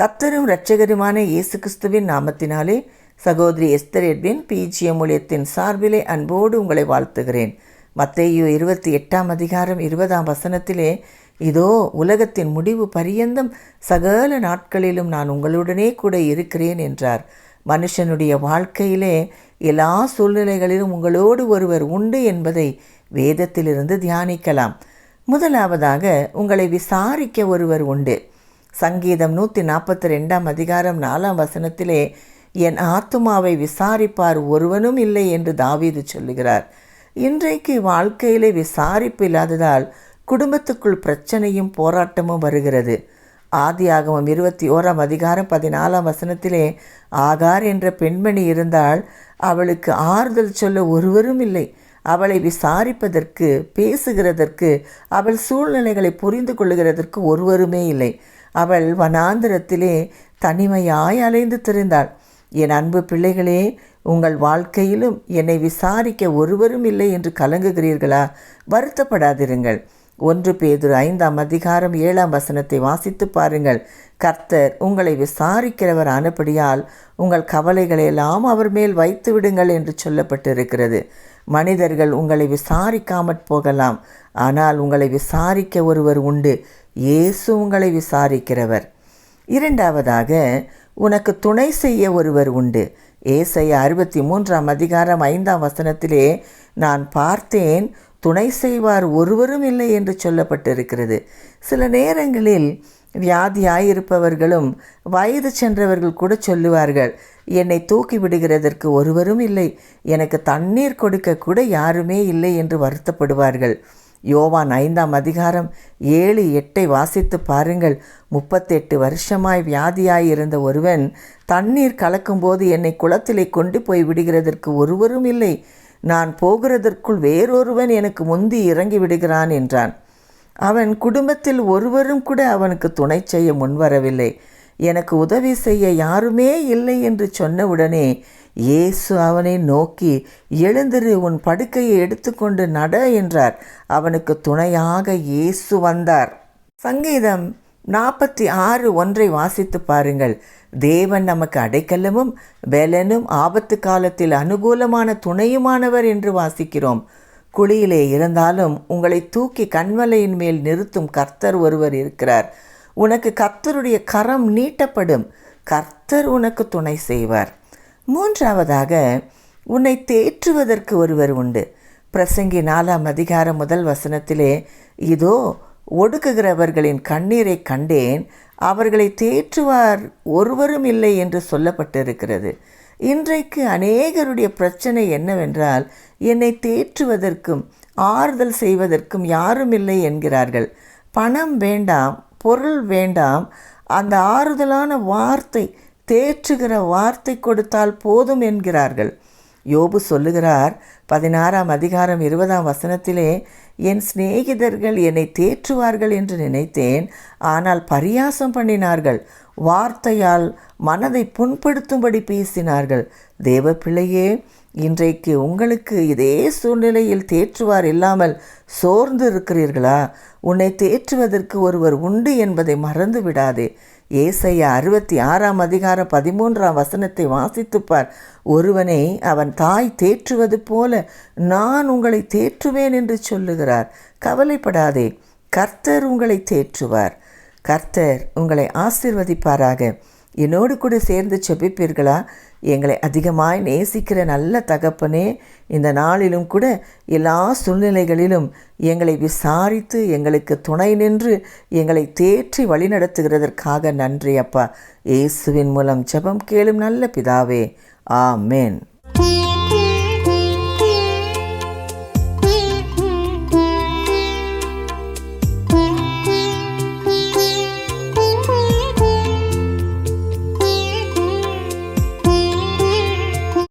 கத்தரும் இரட்சகருமான இயேசு கிறிஸ்துவின் நாமத்தினாலே சகோதரி எஸ்தர் எட்வின் பிஜிஎம் மூலியத்தின் சார்பிலே அன்போடு உங்களை வாழ்த்துகிறேன். மத்தேயு இருபத்தி எட்டாம் அதிகாரம் இருபதாம் வசனத்திலே இதோ உலகத்தின் முடிவு பரியந்தம் சகல நாட்களிலும் நான் உங்களுடனே கூட இருக்கிறேன் என்றார். மனுஷனுடைய வாழ்க்கையிலே எல்லா சூழ்நிலைகளிலும் உங்களோடு ஒருவர் உண்டு என்பதை வேதத்திலிருந்து தியானிக்கலாம். முதலாவதாக உங்களை விசாரிக்க ஒருவர் உண்டு. சங்கீதம் நூற்றி நாற்பத்தி ரெண்டாம் அதிகாரம் நாலாம் வசனத்திலே என் ஆத்துமாவை விசாரிப்பார் ஒருவனும் இல்லை என்று தாவீது சொல்லுகிறார். இன்றைக்கு வாழ்க்கையிலே விசாரிப்பு இல்லாததால் குடும்பத்துக்குள் பிரச்சனையும் போராட்டமும் வருகிறது. ஆதியாகமம் இருபத்தி ஓராம் அதிகாரம் பதினாலாம் வசனத்திலே ஆகார் என்ற பெண்மணி இருந்தால் அவளுக்கு ஆறுதல் சொல்ல ஒருவரும் இல்லை. அவளை விசாரிப்பதற்கு பேசுகிறதற்கு அவள் சூழ்நிலைகளை புரிந்து கொள்ளுகிறதற்கு ஒருவருமே இல்லை. அவள் வனாந்திரத்திலே தனிமையாய் அலைந்து திரிந்தாள். என் அன்பு பிள்ளைகளே உங்கள் வாழ்க்கையிலும் என்னை விசாரிக்க ஒருவரும் இல்லை என்று கலங்குகிறீர்களா? வருத்தப்படாதிருங்கள். ஒன்று பேதுரு ஐந்தாம் அதிகாரம் ஏழாம் வசனத்தை வாசித்து பாருங்கள். கர்த்தர் உங்களை விசாரிக்கிறவர் ஆனபடியால் உங்கள் கவலைகளை எல்லாம் அவர் மேல் வைத்து விடுங்கள் என்று சொல்லப்பட்டிருக்கிறது. மனிதர்கள் உங்களை விசாரிக்காமற் போகலாம். ஆனால் உங்களை விசாரிக்க ஒருவர் உண்டு. இயேசு உங்களை விசாரிக்கிறவர். இரண்டாவதாக உனக்கு துணை செய்ய ஒருவர் உண்டு. ஏசைய அறுபத்தி மூன்றாம் அதிகாரம் ஐந்தாம் வசனத்திலே நான் பார்த்தேன் துணை செய்வார் ஒருவரும் இல்லை என்று சொல்லப்பட்டிருக்கிறது. சில நேரங்களில் வியாதியாயிருப்பவர்களும் வயது சென்றவர்கள் கூட சொல்லுவார்கள் என்னை தூக்கி விடுகிறதற்கு ஒருவரும் இல்லை. எனக்கு தண்ணீர் கொடுக்க கூட யாருமே இல்லை என்று வருத்தப்படுவார்கள். யோவான் ஐந்தாம் அதிகாரம் ஏழு எட்டை வாசித்து பாருங்கள். முப்பத்தெட்டு வருஷமாய் வியாதியாயிருந்த ஒருவன் தண்ணீர் கலக்கும்போது என்னை குளத்திலே கொண்டு போய் விடுகிறதற்கு ஒருவரும் இல்லை. நான் போகிறதற்குள் வேறொருவன் எனக்கு முந்தி இறங்கி விடுகிறான் என்றான். அவன் குடும்பத்தில் ஒருவரும் கூட அவனுக்கு துணை செய்ய முன்வரவில்லை. எனக்கு உதவி செய்ய யாருமே இல்லை என்று சொன்னவுடனே இயேசு அவனை நோக்கி எழுந்திரு உன் படுக்கையை எடுத்துக்கொண்டு நட என்றார். அவனுக்கு துணையாக இயேசு வந்தார். சங்கீதம் நாற்பத்தி ஆறு ஒன்றை வாசித்து பாருங்கள். தேவன் நமக்கு அடைக்கலமும் பெலனும் ஆபத்து காலத்தில் அனுகூலமான துணையுமானவர் என்று வாசிக்கிறோம். குழியிலே இருந்தாலும் உங்களை தூக்கி கண்மலையின் மேல் நிறுத்தும் கர்த்தர் ஒருவர் இருக்கிறார். உனக்கு கர்த்தருடைய கரம் நீட்டப்படும். கர்த்தர் உனக்கு துணை செய்வார். மூன்றாவதாக உன்னை தேற்றுவதற்கு ஒருவர் உண்டு. பிரசங்கி நாலாம் அதிகாரம் முதல் வசனத்திலே இதோ ஒடுக்குகிறவர்களின் கண்ணீரை கண்டேன் அவர்களை தேற்றுவார் ஒருவரும் இல்லை என்று சொல்லப்பட்டிருக்கிறது. இன்றைக்கு அநேகருடைய பிரச்சனை என்னவென்றால் என்னை தேற்றுவதற்கும் ஆறுதல் செய்வதற்கும் யாரும் இல்லை என்கிறார்கள். பணம் வேண்டாம் பொருள் வேண்டாம் அந்த ஆறுதலான வார்த்தை தேற்றுகிற வார்த்தை கொடுத்தால் போதும் என்கிறார்கள். யோபு சொல்லுகிறார் பதினாறாம் அதிகாரம் இருபதாம் வசனத்திலே என் சிநேகிதர்கள் என்னை தேற்றுவார்கள் என்று நினைத்தேன் ஆனால் பரியாசம் பண்ணினார்கள். வார்த்தையால் மனதை புண்படுத்தும்படி பேசினார்கள். தேவ பிள்ளையே இன்றைக்கு உங்களுக்கு இதே சூழ்நிலையில் தேற்றுவார் இல்லாமல் சோர்ந்து இருக்கிறீர்களா? உன்னை தேற்றுவதற்கு ஒருவர் உண்டு என்பதை மறந்து விடாதே ஏசையா அறுபத்தி ஆறாம் அதிகாரம் பதிமூன்றாம் வசனத்தை வாசித்துப்பார். ஒருவனை அவன் தாய் தேற்றுவது போல நான் உங்களை தேற்றுவேன் என்று சொல்லுகிறார். கவலைப்படாதே கர்த்தர் உங்களை தேற்றுவார். கர்த்தர் உங்களை ஆசிர்வதிப்பாராக. என்னோடு கூட சேர்ந்து செபிப்பீர்களா? எங்களை அதிகமாய் நேசிக்கிற நல்ல தகப்பனே இந்த நாளிலும் கூட எல்லா சூழ்நிலைகளிலும் எங்களை விசாரித்து எங்களுக்கு துணை நின்று எங்களை தேற்றி வழிநடத்துகிறதற்காக நன்றி அப்பா. இயேசுவின் மூலம் ஜெபம் கேளும் நல்ல பிதாவே. ஆமேன்.